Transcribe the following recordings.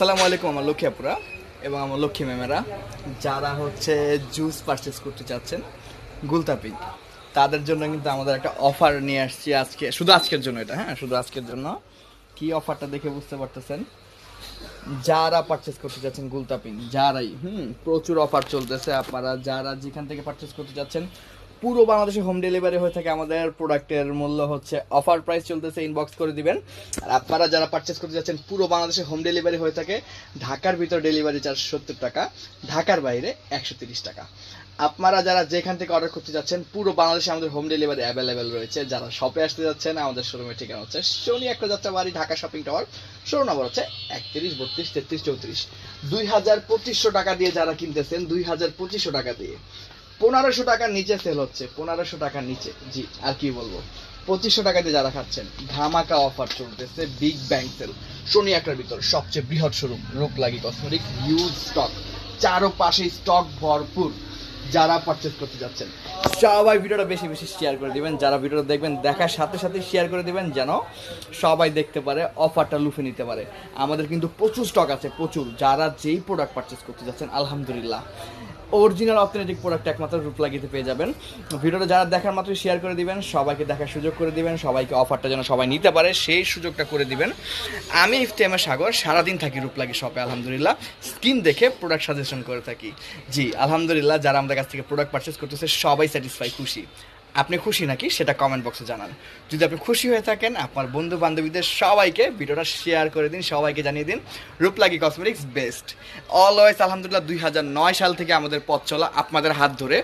আসসালামু আলাইকুম, আমার লক্ষ্মী আপুরা এবং আমার লক্ষ্মী ম্যামেরা। যারা হচ্ছে জুস পারচেস করতে চাচ্ছেন, গুলতাপি, তাদের জন্য কিন্তু আমাদের একটা অফার নিয়ে আসছি আজকে। শুধু আজকের জন্য এটা হ্যাঁ শুধু আজকের জন্য। কি অফারটা দেখে বুঝতে পারতেছেন? যারা পারচেস করতে যাচ্ছেন গুলতাপিং, যারাই, হুম, প্রচুর অফার চলতেছে আপনারা, যারা যেখান থেকে পারচেস করতে যাচ্ছেন পুরো বাংলাদেশে হোম ডেলিভারি হয়ে থাকে। আমাদের প্রোডাক্টের মূল্য হচ্ছে অফার প্রাইস চলতেছে ইনবক্স করে দিবেন। আর আপনারা যারা পারচেস করতে যাচ্ছেন, পুরো বাংলাদেশে হোম ডেলিভারি হয়ে থাকে। ঢাকার ভিতর ডেলিভারি চার্জ সত্তর টাকা, ঢাকার বাইরে একশো তিরিশ টাকা। আপনারা যারা যেখান থেকে অর্ডার করতে যাচ্ছেন, পুরো বাংলাদেশে আমাদের হোম ডেলিভারি অ্যাভেলেবেল রয়েছে। যারা শপে আসতে যাচ্ছেন, আমাদের শোরুমের ঠিকানা হচ্ছে শনি একটা Jatrabari Dhaka shopping tower showroom number হচ্ছে একত্রিশ, বত্রিশ, তেত্রিশ, চৌত্রিশ। দুই হাজার পঁচিশশো টাকা দিয়ে যারা কিনতেছেন, দুই হাজার পঁচিশশো টাকা দিয়ে। পনেরোশো টাকার নিচে সেল হচ্ছে, পনেরোশো টাকার নিচে। জি, আর কি বলব? পঁচিশশো টাকা দিয়ে যারা খাচ্ছেন, ধামাকা অফার চলতেছে বিগ ব্যাং সেল শনি একটার ভিতর সবচেয়ে বৃহৎ শোরুম রূপ লাগি কসমেটিক হিউজ স্টক চারো পাশে স্টক ভরপুর। যারা পারচেস করতে যাচ্ছেন। সবাই ভিডিওটা বেশি বেশি শেয়ার করে দিবেন, যারা ভিডিওটা দেখবেন দেখার সাথে সাথে শেয়ার করে দিবেন, যেন সবাই দেখতে পারে অফারটা লুফে নিতে পারে। আমাদের কিন্তু প্রচুর স্টক আছে, প্রচুর। যারা যেই প্রোডাক্ট পারচেস করতে যাচ্ছেন, আলহামদুলিল্লাহ। অরিজিনাল অথেন্টিক প্রোডাক্ট একমাত্র রূপ লাগিতে পেয়ে যাবেন। ভিডিওটা যারা দেখার মাত্র শেয়ার করে দিবেন, সবাইকে দেখার সুযোগ করে দিবেন, সবাইকে অফারটা যেন সবাই নিতে পারে, সেই সুযোগটা করে দিবেন। আমি ইফতেমা সাগর, সারাদিন থাকি রূপ লাগি শপে আলহামদুলিল্লাহ। স্কিন দেখে প্রোডাক্ট সাজেশন করে থাকি। জি, আলহামদুলিল্লাহ, যারা আমাদের কাছ থেকে প্রোডাক্ট পারচেস করতেছে, সবাই স্যাটিসফাই খুশি। আপনি খুশি নাকি সেটা কমেন্ট বক্সে জানান। যদি আপনি খুশি হয়ে থাকেন, আপনার বন্ধু বান্ধবীদের সবাইকে ভিডিওটা শেয়ার করে দিন, সবাইকে জানিয়ে দিন, রূপলাগি কসমেটিক্স বেস্ট অলওয়েজ আলহামদুলিল্লাহ, দুই হাজার নয় সাল থেকে আমাদের পথ চলা, আপনাদের হাত ধরে।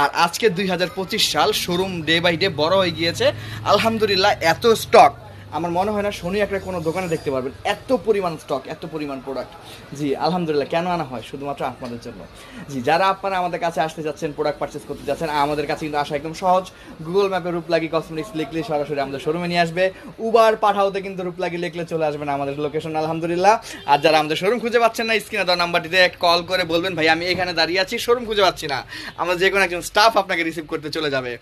আর আজকে দুই হাজার পঁচিশ সাল শোরুম ডে বাই ডে বড় হয়ে গিয়েছে। আলহামদুলিল্লাহ, এত স্টক আমার মনে হয় না শনি একটা কোনো দোকানে দেখতে পারবেন। এত পরিমাণ স্টক এত পরিমাণ প্রোডাক্ট জি, আলহামদুলিল্লাহ, কেন আনা হয়? শুধুমাত্র আপনাদের জন্য। জি, যারা আপনারা আমাদের কাছে আসতে যাচ্ছেন প্রোডাক্ট পারচেস করতে যাচ্ছেন, আমাদের কাছে কিন্তু আসা একদম সহজ। গুগল ম্যাপে রূপলাগি কসমেটিক্স লিখলে সরাসরি আমাদের শোরুমে নিয়ে আসবে। উবার পাঠাওতে কিন্তু রূপলাগি লিখলে চলে আসবেন আমাদের লোকেশন আলহামদুলিল্লাহ। আর যারা আমাদের শোরুম খুঁজে পাচ্ছেন না স্ক্রিনে দেওয়া নাম্বারটিতে কল করে বলবেন, ভাই, আমি এখানে দাঁড়িয়ে আছি শোরুম খুঁজে পাচ্ছি না। আমরা যে কোনো একজন স্টাফ আপনাকে রিসিভ করতে চলে যাবে।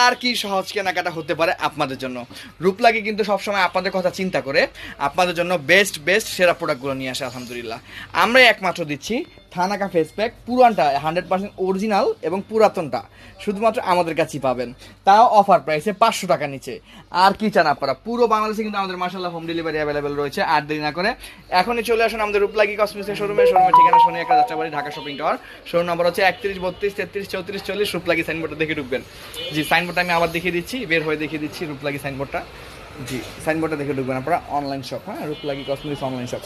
আর কি সহজ কেনাকাটা হতে পারে আপনাদের জন্য। রূপলাগি কিন্তু সবসময় আপনাদের কথা চিন্তা করে আপনাদের জন্য বেস্ট বেস্ট সেরা প্রোডাক্টগুলো নিয়ে আসে, আলহামদুলিল্লাহ। আমরাই একমাত্র দিচ্ছি থানাকা ফেস প্যাক পুরানটা হান্ড্রেড পার্সেন্ট অরিজিনাল এবং পুরাতনটা, শুধুমাত্র আমাদের কাছেই পাবেন। তাও অফার প্রাইসে পাঁচশো টাকা নিচে। আর কি চান আপনারা? পুরো বাংলাদেশে কিন্তু আমাদের মার্শাল্লাহ হোম ডেলিভারি অ্যাভেলেবেল রয়েছে, আর দেরি না করে এখনই চলে আসুন আমাদের রূপলাগি কসমেটিক্সের শোরুমে শোরুমের ঠিকানা শুনে একটা Jatrabari, Dhaka shopping tower showroom number হচ্ছে একত্রিশ, বত্রিশ, তেত্রিশ, চৌত্রিশ, চল্লিশ। রূপলাগি সাইনবোর্ডটা দেখে ঢুকবেন। জি সাইনবোর্ডটা আমি আবার দেখিয়ে দিচ্ছি, বের হয়ে দেখিয়ে দিচ্ছি রূপলাগি সাইনবোর্ডটা জি সাইনবোর্ডটা দেখে ঢুকবেন আপনারা অনলাইন শপ হ্যাঁ? রূপলাগি কসমেটিক্স অনলাইন শপ